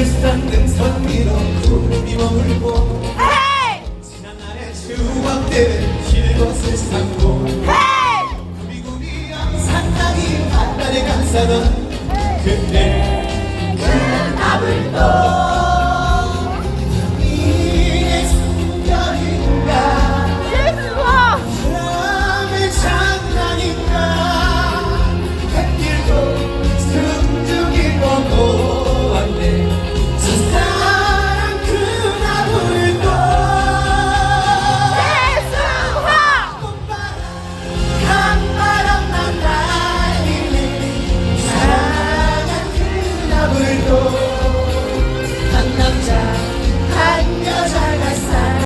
세상 능선미로 구름이 머물고 지난 날의 추억들은 실 것을 삼고 구리구리 항상 땅이 바다에 감싸던 그때